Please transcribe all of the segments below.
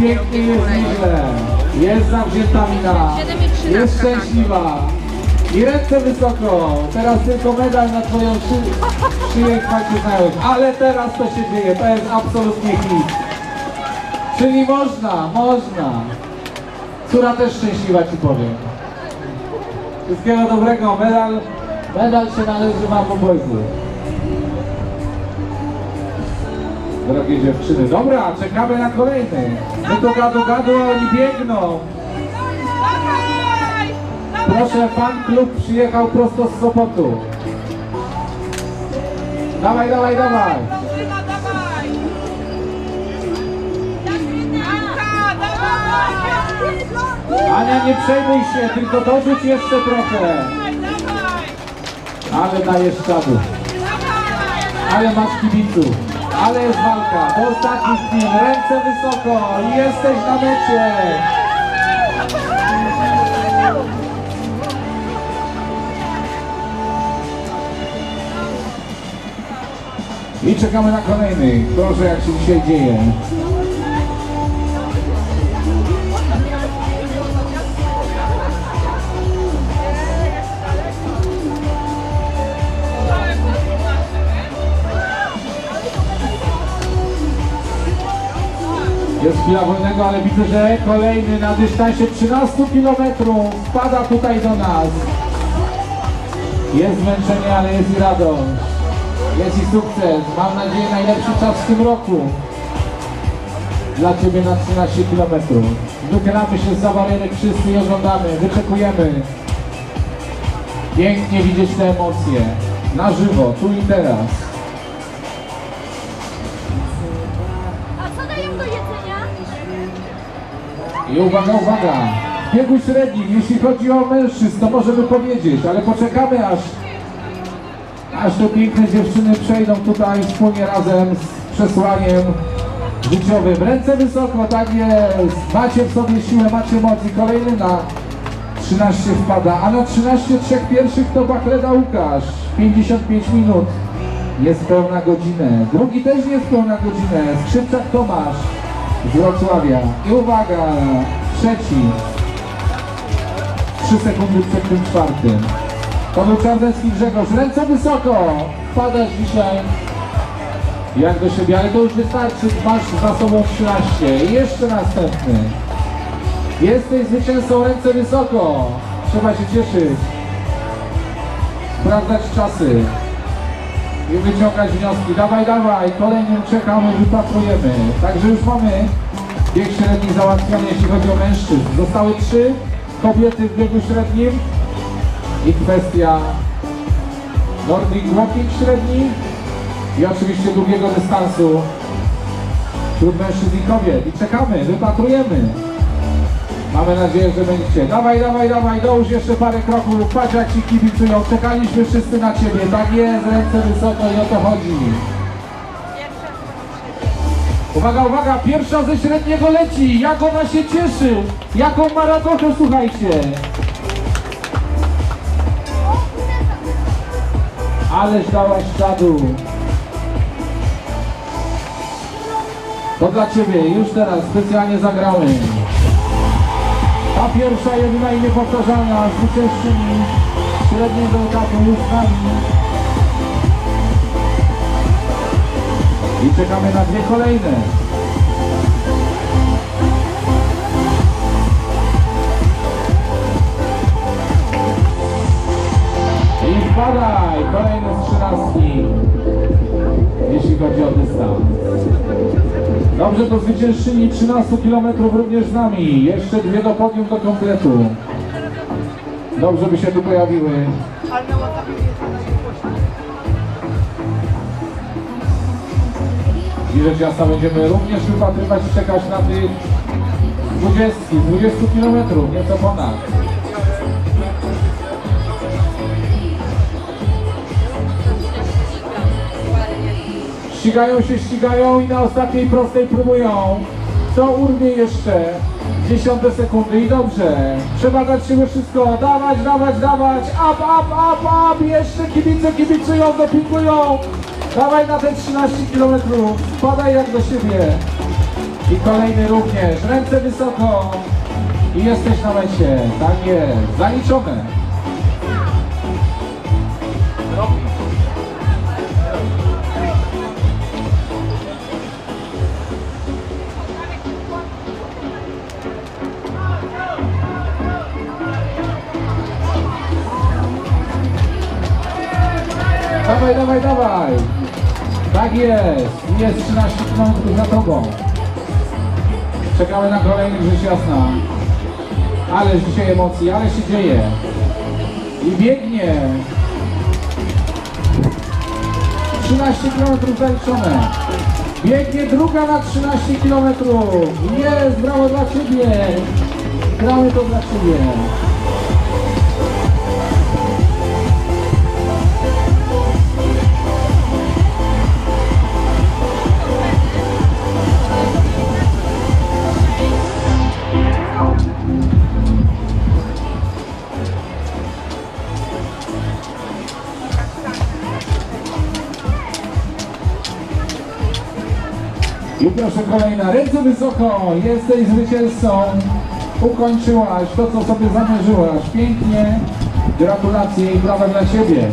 Pięknie jest nieźle. Jest zawzięta mina. Jest szczęśliwa. I ręce wysoko. Teraz tylko medal na twoją szy szyję końcu znałeś. Ale teraz to się dzieje. To jest absolutnie hit. Czyli można, można. Córa też szczęśliwa ci powiem. Wszystkiego dobrego. Medal, medal się należy wam obojgu. Drogie dziewczyny. Dobra, czekamy na kolejny. My tu gadu gadu, oni biegną. Proszę, fan klub przyjechał prosto z Sopotu. Dawaj, dawaj, dawaj. Ania, nie przejmuj się, tylko dorzuć jeszcze trochę. Ale dajesz czadu. Ale masz kibiców. Ale jest walka. Do ostatnich chwil. Ręce wysoko. Jesteś na mecie. I czekamy na kolejnych. Proszę, jak się dzisiaj dzieje. Chwila wolnego, ale widzę, że kolejny na dystansie 13 km spada tutaj do nas. Jest zmęczenie, ale jest i radość. Jest i sukces. Mam nadzieję najlepszy czas w tym roku. Dla Ciebie na 13 km. Wychylamy się z barierek wszyscy i oglądamy. Wyczekujemy. Pięknie widzieć te emocje. Na żywo, tu i teraz. I uwaga, uwaga! W biegu jeśli chodzi o mężczyzn, to możemy powiedzieć, ale poczekamy aż, aż te piękne dziewczyny przejdą tutaj wspólnie razem z przesłaniem życiowym. Ręce wysoko, tak jest! Macie w sobie siłę, macie moc i kolejny na 13 wpada, a na 13 trzech pierwszych to Bachleda Łukasz. 55 minut. Jest pełna godzinę. Drugi też jest pełna godzinę. Skrzypczak Tomasz z Wrocławia. I uwaga, trzeci. 3 sekundy przed tym czwartym. To był Czarnecki Grzegorz. Ręce wysoko. Padasz dzisiaj jak do siebie, ale to już wystarczy. Masz za sobą 13. I jeszcze następny. Jesteś zwycięzcą, ręce wysoko. Trzeba się cieszyć. Sprawdzać czasy. I wyciągać wnioski. Dawaj, dawaj. Kolejnym czekamy, wypatrujemy. Także już mamy bieg średni załatwiony, jeśli chodzi o mężczyzn. Zostały trzy kobiety w biegu średnim. I kwestia Nordic Walking średni. I oczywiście długiego dystansu wśród mężczyzn i kobiet. I czekamy, wypatrujemy. Mamy nadzieję, że będziecie. Dawaj, dawaj, dawaj, dołóż jeszcze parę kroków. Patrz jak ci kibicują. Czekaliśmy wszyscy na ciebie. Tak jest, ręce wysoko i o to chodzi. Uwaga, uwaga, pierwsza ze średniego leci. Jak ona się cieszy. Jaką ma radość, słuchajcie. Ależ dałaś czadu. To dla ciebie, już teraz specjalnie zagramy. Ta pierwsza, jedyna i niepowtarzalna zwyciężczyni średniego etapu już nami. I czekamy na dwie kolejne. I wpadaj, kolejne z trzynastki, jeśli chodzi o dystans. Dobrze, to zwyciężczyni 13 km również z nami. Jeszcze dwie do podium do kompletu. Dobrze by się tu pojawiły. I rzecz jasna będziemy również wypatrywać i czekać na tych 20, 20 km, nieco ponad. Ścigają się, ścigają i na ostatniej prostej próbują. Co urwie jeszcze? Dziesiąte sekundy i dobrze. Trzeba dać siebie wszystko. Dawać, dawać, dawać. Up, up, up, up. Jeszcze kibice kibicują, dopingują. Dawaj na te 13 km. Spadaj jak do siebie. I kolejny również. Ręce wysoko. I jesteś na mecie. Tak jest. Zaliczone. Tak jest. Jest 13 km za tobą. Czekamy na kolejnych rzecz jasna. Ale dzisiaj emocji, ale się dzieje. I biegnie. 13 km zaliczone. Biegnie druga na 13 km. Jest, brawo dla Ciebie. Gramy to dla Ciebie. I proszę kolejna, ręce wysoko, jesteś zwycięzcą. Ukończyłaś to, co sobie zamierzyłaś. Pięknie. Gratulacje i brawa dla Ciebie.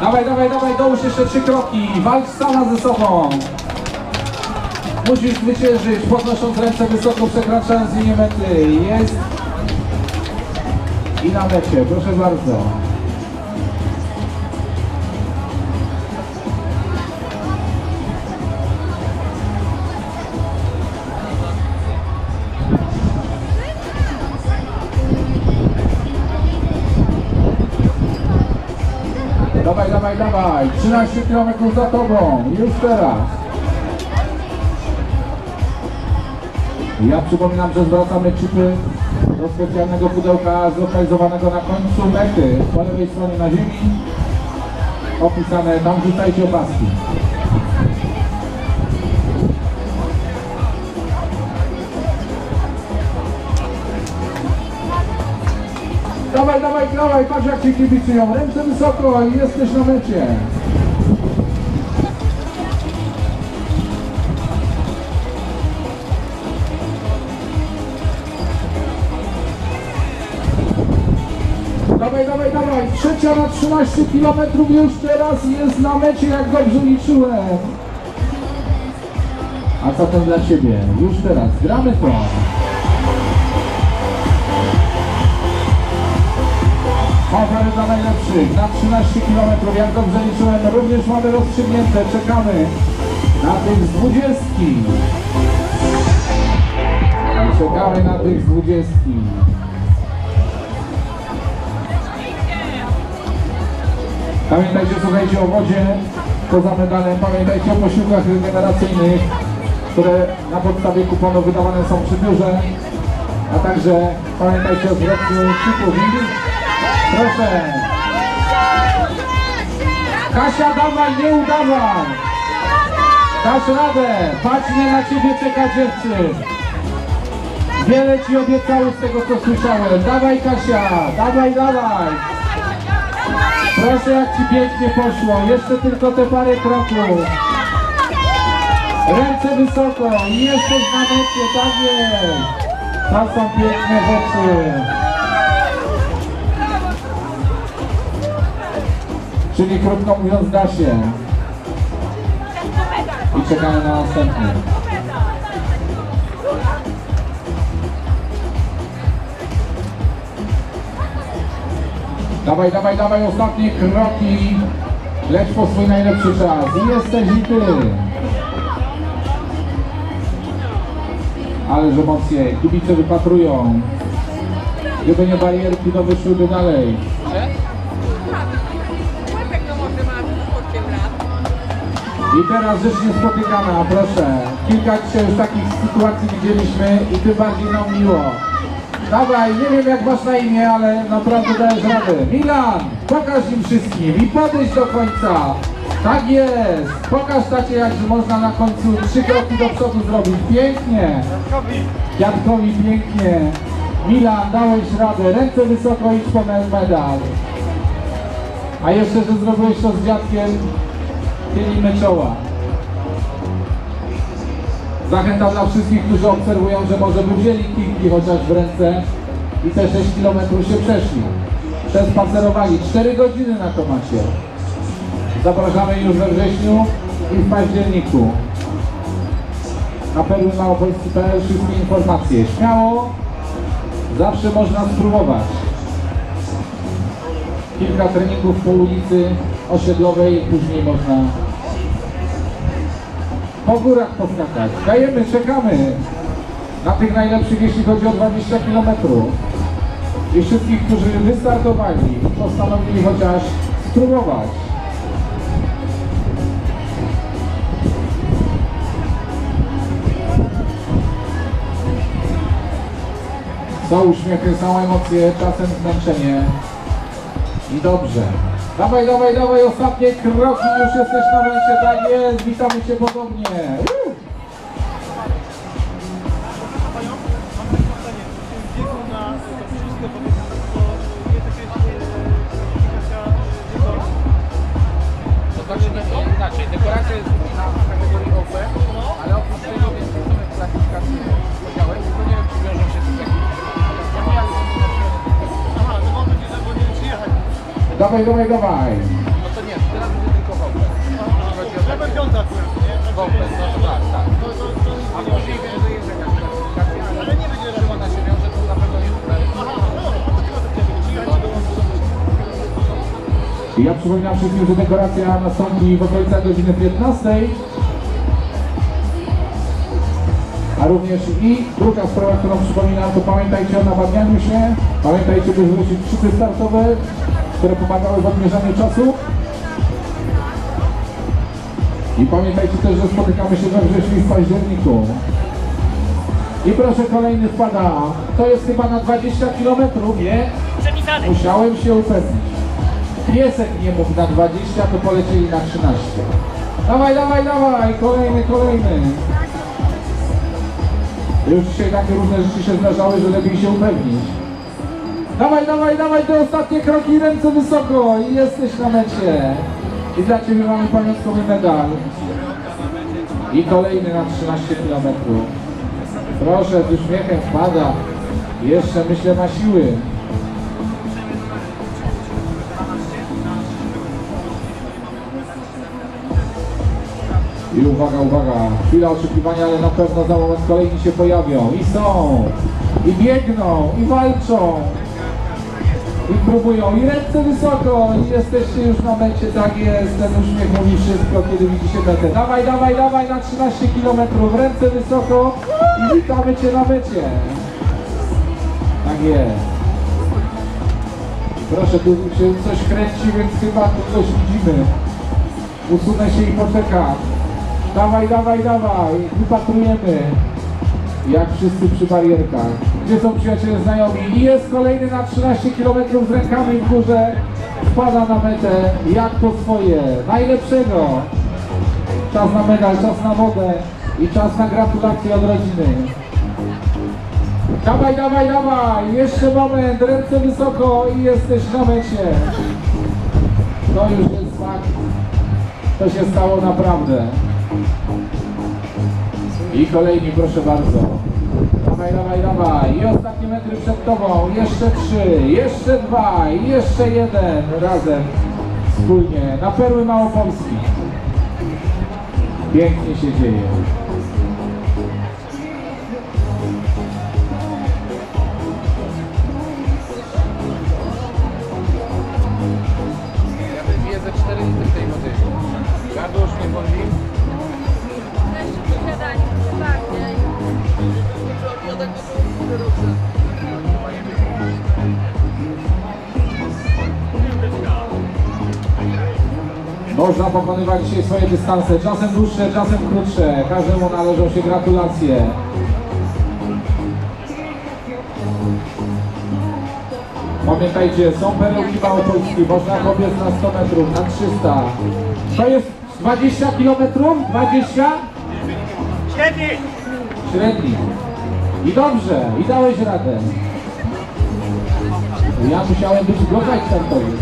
Dawaj, dawaj, dawaj, dołóż jeszcze trzy kroki. Walcz sama ze sobą. Musisz zwyciężyć, podnosząc ręce wysoko, przekraczając linię mety. Jest i na mecie, proszę bardzo. Dawaj, dawaj, dawaj. 13 km za tobą. Już teraz. Ja przypominam, że zwracamy chipy do specjalnego pudełka zlokalizowanego na końcu mety, po lewej stronie na ziemi. Opisane, tam wrzucajcie opaski. Dawaj, dawaj, dawaj, patrz jak ci kibicują. Ręce wysoko i jesteś na mecie. Dawaj, dawaj, dawaj. Trzecia na 13 km już teraz jest na mecie, jak dobrze liczyłem. A co ten dla Ciebie? Już teraz. Gramy to. Ofery dla najlepszych na 13 km, jak dobrze liczyłem, również mamy rozstrzygnięte, czekamy na tych z 20. Czekamy na tych z 20. Pamiętajcie, słuchajcie o wodzie poza medalem, pamiętajcie o posiłkach regeneracyjnych, które na podstawie kuponu wydawane są przy biurze, a także pamiętajcie o zwrocie chików. Proszę. Kasia, dawaj, nie udawaj. Dasz radę. Nie na ciebie czeka dziewczyn. Wiele ci obiecały z tego, co słyszałem. Dawaj, Kasia, dawaj, dawaj. Proszę, jak ci pięknie poszło. Jeszcze tylko te parę kroków. Ręce wysoko i jesteś na mecie, tak jest. To są piękne rzeczy. Czyli krótko mówiąc da się. I czekamy na następny. Dawaj, dawaj, dawaj, ostatnie kroki. Leć po swój najlepszy czas. Jesteś i ty. Ależ emocje. Kibice wypatrują. Gdyby nie barierki, to wyszłyby dalej. Łebek to może ma 8 lat. I teraz rzecz niespotykana, proszę. Kilka dzisiaj już takich sytuacji widzieliśmy i tym bardziej nam miło. Dawaj, nie wiem jak masz na imię, ale naprawdę dajesz radę. Milan, pokaż im wszystkim i podejdź do końca. Tak jest. Pokaż tacie jak można na końcu trzy kroki do przodu zrobić. Pięknie. Dziadkowi pięknie. Milan, dałeś radę. Ręce wysoko idź po medal. A jeszcze, że zrobiłeś to z dziadkiem, chylimy czoła. Zachęta dla wszystkich, którzy obserwują, że może by wzięli kijki chociaż w ręce i te 6 km się przeszli. Przespacerowali. 4 godziny na to macie. Zapraszamy już we wrześniu i w październiku. Na perłymałopolski.pl wszystkie informacje. Śmiało, zawsze można spróbować. Kilka treningów po ulicy osiedlowej, później można po górach poskakać. Dajemy, czekamy na tych najlepszych, jeśli chodzi o 20 km. I wszystkich, którzy wystartowali, postanowili chociaż spróbować. Są uśmiechy, są emocje, czasem zmęczenie. I dobrze. Dawaj, dawaj, dawaj, ostatnie kroki, już jesteś na mecie, tak jest, witamy Cię podobnie. Dawaj, dawaj, dawaj. no to nie, teraz będzie tylko Ja bym piąta akurat, nie? OP, no to tak, tak. A później że jest jakaś ale nie będzie czym ona się wiąże, to na pewno nie tutaj. Aha, no, a to tylko to chciałem, czy jechać do I ja przypominam wszystkim, że dekoracja nastąpi w okolicach godziny 15. A również i druga sprawa, którą przypominam, to pamiętajcie o nawadnianiu się. Pamiętajcie, by zwrócić szczyty startowe, które pomagały w odmierzaniu czasu. I pamiętajcie też, że spotykamy się we wrześniu i w październiku. I proszę, kolejny wpada. To jest chyba na 20 km, nie? Musiałem się upewnić. Piesek nie mógł na 20, to polecieli na 13. Dawaj, dawaj, dawaj, kolejny, kolejny. Już dzisiaj takie różne rzeczy się zdarzały, że lepiej się upewnić. Dawaj, dawaj, dawaj, te ostatnie kroki, ręce wysoko i jesteś na mecie. I dla Ciebie mamy pamiątkowy medal. I kolejny na 13 km. Proszę, z uśmiechem wpada. Jeszcze myślę ma siły. I uwaga, uwaga, chwila oczekiwania, ale na pewno za moment kolejni się pojawią. I są, i biegną, i walczą, i próbują, i ręce wysoko, jesteście już na mecie, tak jest, ten uśmiech mówi wszystko, kiedy widzicie metę. Dawaj, dawaj, dawaj na 13 km, ręce wysoko i witamy Cię na mecie. Tak jest. Proszę, tu się coś kręci, więc chyba tu coś widzimy. Usunę się i poczekam. Dawaj, dawaj, dawaj. Wypatrujemy. Jak wszyscy przy barierkach. Gdzie są przyjaciele znajomi? I jest kolejny na 13 km z rękami w górze. Wpada na metę. Jak po swoje. Najlepszego. Czas na medal, czas na wodę. I czas na gratulacje od rodziny. Dawaj, dawaj, dawaj. Jeszcze moment. Ręce wysoko i jesteś na mecie. To już jest fakt. To się stało naprawdę. I kolejni, proszę bardzo. Dawaj, dawaj, dawaj. I ostatnie metry przed tobą. Jeszcze trzy, jeszcze dwa, jeszcze jeden. Razem, wspólnie. Na Perły Małopolski. Pięknie się dzieje. Można pokonywać dzisiaj swoje dystanse, czasem dłuższe, czasem krótsze. Każdemu należą się gratulacje. Pamiętajcie, są perełki małopolskie, można pobiec na 100 metrów, na 300. To jest 20 kilometrów? 20? Średni! Średni. I dobrze, i dałeś radę. Ja musiałem być blokać startowy.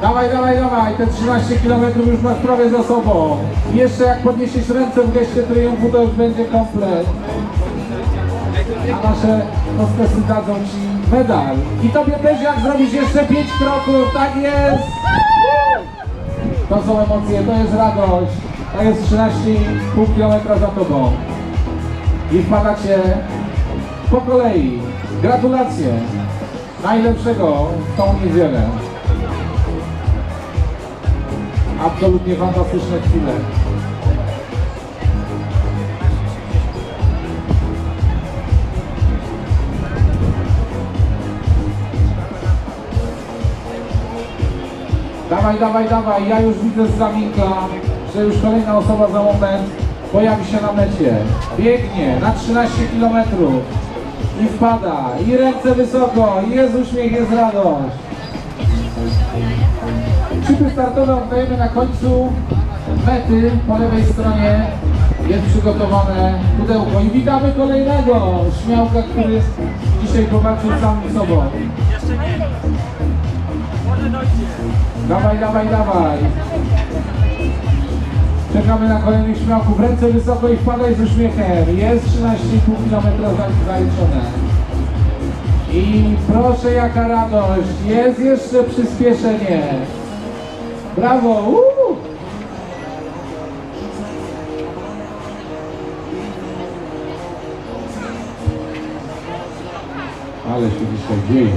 Dawaj, dawaj, dawaj, te 13 km już masz prawie za sobą. Jeszcze jak podniesiesz ręce w geście triumfu, to już będzie komplet. A nasze hostesy dadzą Ci medal. I Tobie też jak zrobisz jeszcze 5 kroków, tak jest! To są emocje, to jest radość. To jest 13,5 km za Tobą. I wpadacie po kolei. Gratulacje. Najlepszego w tą niedzielę. Absolutnie fantastyczne chwile. Dawaj, dawaj, dawaj. Ja już widzę z zawinka, że już kolejna osoba za moment pojawi się na mecie. Biegnie na 13 km i wpada. I ręce wysoko. I jest uśmiech, jest radość. Szyby startowe oddajemy na końcu mety po lewej stronie jest przygotowane pudełko i witamy kolejnego śmiałka, który dzisiaj powalczył sam sobą. Jeszcze nie. Może dojdzie. Dawaj, dawaj, dawaj. Czekamy na kolejnych śmiałków. Ręce wysoko i wpadaj z uśmiechem. Jest 13,5 km za- zaliczone. I proszę jaka radość. Jest jeszcze przyspieszenie. Brawo. Uuu. Ale się dzisiaj dzieje.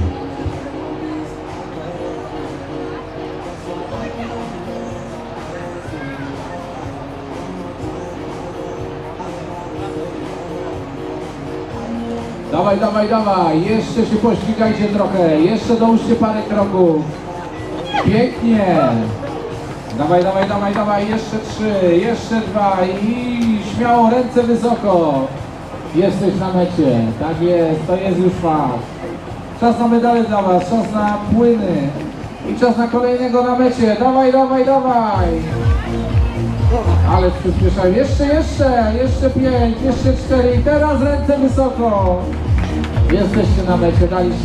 Dawaj, dawaj, dawaj, jeszcze się poświgajcie trochę, jeszcze dołóżcie parę kroków. Pięknie. Dawaj, dawaj, dawaj, dawaj, jeszcze trzy, jeszcze dwa i śmiało ręce wysoko. Jesteś na mecie, tak jest, to jest już fakt. Czas na medale dla Was, czas na płyny i czas na kolejnego na mecie. Dawaj, dawaj, dawaj. Ale przyspieszają. Jeszcze, jeszcze, jeszcze pięć, jeszcze cztery i teraz ręce wysoko. Jesteście na mecie, daliście.